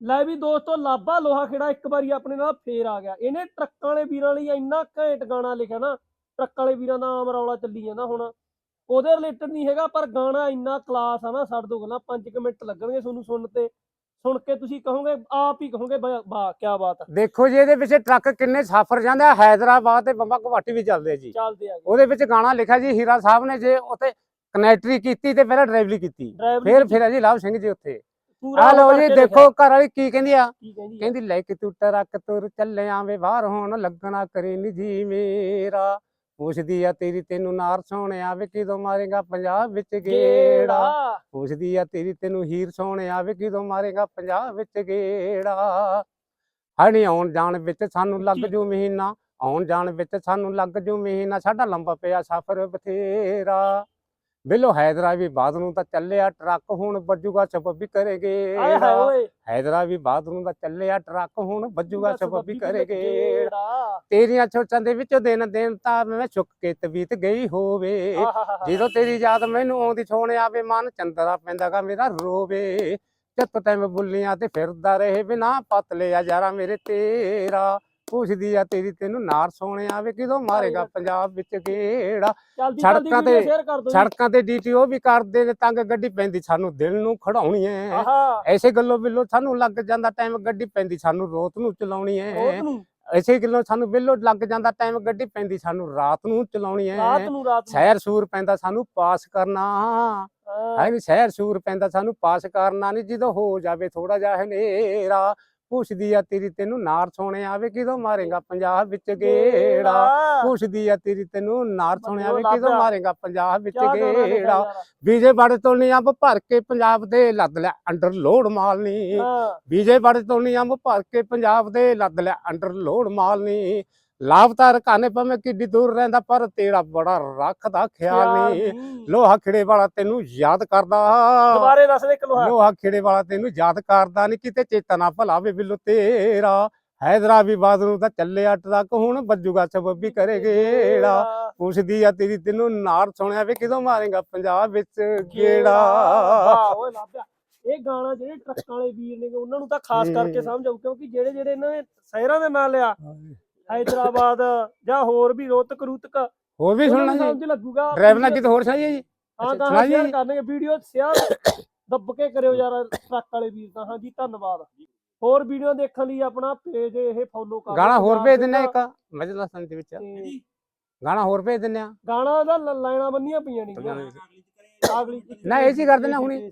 ਲੈ ਵੀ ਦੋਸਤੋ ਲਾਬਾ ਲੋਹਾ ਖੇੜਾ ਇੱਕ ਵਾਰੀ ਆਪਣੇ ਨਾਲ ਫੇਰ ਆ ਗਿਆ। ਇਹਨੇ ਟਰੱਕਾਂ ਵਾਲੇ ਵੀਰਾਂ ਲਈ ਇੰਨਾ ਘੈਂਟ ਗਾਣਾ ਲਿਖਿਆ ਨਾ ਟਰੱਕਾਂ ਵਾਲੇ ਵੀਰਾਂ ਦਾ ਆਮ ਰੌਲਾ ਚੱਲੀ ਜਾਂਦਾ ਹੁਣ। ਉਹਦੇ ਰਿਲੇਟਡ ਨਹੀਂ ਹੈਗਾ ਪਰ ਗਾਣਾ ਇੰਨਾ ਕਲਾਸ ਆ ਨਾ ਛੱਡ ਦੋ ਗੱਲਾਂ 5 ਮਿੰਟ ਲੱਗਣਗੇ ਤੁਹਾਨੂੰ ਸੁਣਨ ਤੇ। ਸੁਣ ਕੇ ਤੁਸੀਂ ਕਹੋਗੇ ਆਪ ਹੀ ਕਹੋਗੇ ਵਾਹ ਕੀ ਬਾਤ ਆ। ਦੇਖੋ ਜੀ ਇਹਦੇ ਵਿੱਚ ਟਰੱਕ ਕਿੰਨੇ ਸਾਫਰ ਜਾਂਦੇ ਆ। ਤੇ ਬੰਬਾ ਗੁਹਾਟੀ ਵੀ ਚੱਲਦੇ ਜੀ। ਚੱਲਦੇ ਆ ਉਹਦੇ ਵਿੱਚ ਗਾਣਾ ਲਿਖਿਆ ਜੀ ਹੀਰਾ ਸਾਹਿਬ ਨੇ ਜੇ ਉੱਥੇ ਕਨੈਕਟਰੀ ਕੀਤੀ ਤੇ ਪਹਿਲਾਂ ਡਰਾਈਵਰੀ ਕੀਤੀ। ਫਿਰ ਫਿਰ ਜੀ ਲਵ ਸਿੰਘ ਜੀ ਉੱਥੇ। ਪੂਰਾ ਆ ਲਓ ਜੀ ਦੇਖੋ ਘਰ ਵਾਲੀ ਕੀ ਕਹਿੰਦੀ ਆ? ਕੀ ਕਹਿੰਦੀ ਆ? ਕਹਿੰਦੀ ਲੈ ਕੇ ਤੂੰ ਟਰੱਕ ਤੁਰ ਚੱਲਿਆਂ ਵੇ ਬਾਹਰ ਹੋਣ ਲੱਗਣਾ ਕਰੇ ਨੀ ਜੀ ਮੇਰਾ। ਪੁੱਛਦੀ ਆ ਤੇਰੀ ਤੈਨੂੰ ਨਾਰ ਸੋਹਣਿਆ ਵੇ ਕਿਦੋਂ ਮਾਰੇਗਾ ਪੰਜਾਬ ਵਿੱਚ ਗੇੜਾ? ਗੇੜਾ। ਪੁੱਛਦੀ ਆ ਤੇਰੀ ਤੈਨੂੰ ਹੀਰ ਸੋਹਣਿਆ ਵੇ ਕਿਦੋਂ ਮਾਰੇਗਾ ਪੰਜਾਬ ਵਿੱਚ ਗੇੜਾ? ਹਣੀ ਆਉਣ ਜਾਣ ਵਿੱਚ ਸਾਨੂੰ ਲੱਗ ਜੂ ਮਹੀਨਾ। ਆਉਣ ਜਾਣ ਵਿੱਚ ਸਾਨੂੰ ਲੱਗ ਜੂ ਮਹੀਨਾ। ਸਾਡਾ ਲੰਬਾ ਪਿਆ ਸਫ਼ਰ ਬਥੇਰਾ। ਬਿਲੋ ਹੈਦਰਾਬਾਦ ਨੂੰ ਤਾਂ ਚੱਲਿਆ ਟਰੱਕ ਹੁਣ ਵੱਜੂਗਾ ਸਬੱਬੀ ਕਰੇਗੇ। ਆਏ ਹਾਏ ਓਏ। ਹੈਦਰਾਬਾਦ ਨੂੰ ਤਾਂ ਚੱਲਿਆ ਟਰੱਕ ਹੁਣ ਵੱਜੂਗਾ ਸਬੱਬੀ ਕਰੇਗੇ। ਤੇਰੀਆਂ ਛੋਟਾਂ ਦੇ ਵਿੱਚੋਂ ਦਿਨ ਦਿਨ ਤਾਂ ਮੈਂ ਚੁੱਕ ਕੇ ਤਬੀਤ ਗਈ ਹੋਵੇ। ਜਦੋਂ ਤੇਰੀ ਯਾਦ ਮੈਨੂੰ ਆਉਂਦੀ ਸੋਹਣੇ ਆਵੇ ਮਨ ਚੰਦਰਾ ਪੈਂਦਾਗਾ ਮੇਰਾ ਰੋਵੇ। ਜਦ ਟਾਈਮ ਬੁੱਲੀਆਂ ਤੇ ਫਿਰਦਾ ਰਹੇ ਬਿਨਾ ਪਤਲੇ ਆ ਯਾਰਾ ਮੇਰੇ ਤੇਰਾ। ਪੁੱਛਦੀ ਆ ਤੇਰੀ ਤੈਨੂੰ ਨਾਰ ਸੋਹਣੇ ਆਵੇ ਕਿਦੋਂ ਮਾਰੇਗਾ ਪੰਜਾਬ ਵਿੱਚ ਜਲਦੀ ਸੜਕਾਂ ਤੇ-। ਸੜਕਾਂ ਤੇ ਡੀਟੀਓ ਵੀ ਕਰਦੇ ਨੇ ਤੰਗ ਗੱਡੀ ਪੈਂਦੀ ਸਾਨੂੰ ਦਿਲ ਨੂੰ ਖੜਾਉਣੀ ਐ। ਐਸੇ ਗੱਲੋਂ ਬਿੱਲੋ ਸਾਨੂੰ ਲੱਗ ਜਾਂਦਾ ਟਾਈਮ ਗੱਡੀ ਪੈਂਦੀ ਸਾਨੂੰ ਰੋਤ ਨੂੰ ਚਲਾਉਣੀ ਐ। ਐਸੇ ਗੱਲੋਂ ਸਾਨੂੰ ਬਿੱਲੋ ਲੱਗ ਜਾਂਦਾ ਟਾਈਮ ਗੱਡੀ ਪੈਂਦੀ ਸਾਨੂੰ ਰਾਤ ਨੂੰ ਚਲਾਉਣੀ ਰਾਤ ਐ ਨੂੰ ਰਾਤ ਸ਼ਹਿਰ ਸੂਰ ਪੈਂਦਾ ਸਾਨੂੰ ਪਾਸ ਕਰਨਾ। ਹਾਂ। ਨੀ ਸ਼ਹਿਰ ਸੂਰ ਪੈਂਦਾ ਸਾਨੂੰ ਪਾਸ ਕਰਨਾ ਨਹੀਂ ਜਦੋਂ ਹੋ ਜਾਵੇ ਥੋੜਾ ਜਿਹਾ ਹਨੇਰਾ। ਪੁੱਛਦੀ ਆ ਤੇਰੀ ਤੈਨੂੰ ਨਾਰ ਸੋਹਣੇ ਆਵੇ ਕਿਦੋਂ ਮਾਰੇਗਾ ਪੰਜਾਬ ਵਿੱਚ ਗੇੜਾ। ਪੁੱਛਦੀ ਆ ਤੇਰੀ ਤੈਨੂੰ ਨਾਰ ਸੋਹਣੇ ਮਤਲਬ ਆਵੇ ਲੱਭ ਕਿਦੋਂ। ਮਾਰੇਗਾ ਪੰਜਾਬ ਵਿੱਚ ਗੇੜਾ। ਬੀਜੇ ਬੜ ਤੋਂ ਨਹੀਂ ਅੰਬ ਭਰ ਕੇ ਪੰਜਾਬ ਦੇ ਲੱਦ ਲੈ ਅੰਡਰ ਲੋਡ ਮਾਲ ਨਹੀਂ ਹਾਂ। ਬੀਜੇ ਬੜ ਤੋਂ ਨਹੀਂ ਅੰਬ ਭਰ ਕੇ ਪੰਜਾਬ ਦੇ ਲੱਦ ਲੈ ਅੰਡਰ ਲੋਡ ਮਾਲ ਨਹੀਂ ਲਾਭਤਾ ਰਕਾਨੇ ਭਾਵੇਂ ਕਿੱਡੀ ਦੂਰ ਰਹਿੰਦਾ ਪਰ ਤੇਰਾ ਬੜਾ ਰੱਖਦਾ ਖਿਆਲ ਨਹੀਂ। ਲੋਹਾ ਖਿੜੇ ਵਾਲਾ ਤੈਨੂੰ ਯਾਦ ਕਰਦਾ। ਦੁਬਾਰੇ ਦੱਸ ਦੇ ਕਲੋਹਾ ਲੋਹਾ। ਖਿੜੇ ਵਾਲਾ ਤੈਨੂੰ ਯਾਦ ਕਰਦਾ ਨਹੀਂ ਕਿਤੇ ਚੇਤਾ ਨਾ ਭੁਲਾਵੇ ਬਿੱਲੋ ਤੇਰਾ। ਹੈਦਰਾਬਾਦ ਨੂੰ ਤਾਂ ਚੱਲਿਆ ਟਰੱਕ ਹੁਣ ਵੱਜੂਗਾ ਸਬੱਬੀ ਕਰੇ ਗੇੜਾ। ਪੁੱਛਦੀ ਆ ਤੇਰੀ ਤੈਨੂੰ ਨਾਰ ਸੁਣਿਆ ਵੇ ਕਿਦੋਂ ਮਾਰੇਗਾ ਪੰਜਾਬ ਵਿੱਚ ਵਾਹ ਓਏ ਲੱਭਿਆ ਇਹ ਗਾਣਾ ਜਿਹੜੇ ਟਰੱਕਾਂ ਵਾਲੇ ਵੀਰ ਨੇ ਉਹਨਾਂ ਨੂੰ ਤਾਂ ਖਾਸ ਕਰਕੇ। ਸਮਝ ਆਊ ਕਿਉਂਕਿ ਜਿਹੜੇ ਜਿਹੜੇ ਇਹਨਾਂ ਨੇ ਸ਼ਹਿਰਾਂ ਦੇ ਨਾਂ ਲਿਆ ਹੈਦਰਾਬਾਦ ਜਾਂ ਹੋਰ ਵੀ ਰੋਤਕ ਰੂਤਕ ਹੋਰ ਵੀ ਸੁਣਨਾ ਜੀ? ਸਮਝ ਲੱਗੂਗਾ ਡਰਾਈਵਰ ਨਾਲ ਕਿਤੇ ਹੋਰ ਸੁਣਾਈਏ ਜੀ? ਹਾਂ ਸੁਣਾਈਏ ਸ਼ੇਅਰ ਜੀ। ਕਰਨਗੇ ਵੀਡੀਓ ਸ਼ੇਅਰ ਦੱਬ ਕੇ ਕਰਿਓ ਯਾਰ ਟਰੱਕ ਵਾਲੇ ਵੀਰ ਤਾਂ। ਹਾਂਜੀ ਧੰਨਵਾਦ। ਹੋਰ ਵੀਡੀਓ ਦੇਖਣ ਲਈ ਆਪਣਾ ਪੇਜ ਇਹ ਫੋਲੋ ਕਰ ਗਾਣਾ ਹੋਰ ਭੇਜ ਦਿੰਨੇ ਇੱਕ। ਮਜਲਾ ਸੰਤ ਦੇ ਵਿੱਚ। ਤੇ ਗਾਣਾ ਹੋਰ ਭੇਜ ਦਿੰਨੇ ਆ। ਗਾਣਾ ਦਾ ਲਾਈਨਾਂ ਬੰਨੀਆਂ ਪਈਆਂ ਨਹੀਂ। ਅਗਲੀ ਨਾ, ਇਹ 'ਚ ਹੀ ਕਰ ਦੇਣਾ ਹੁਣੀ।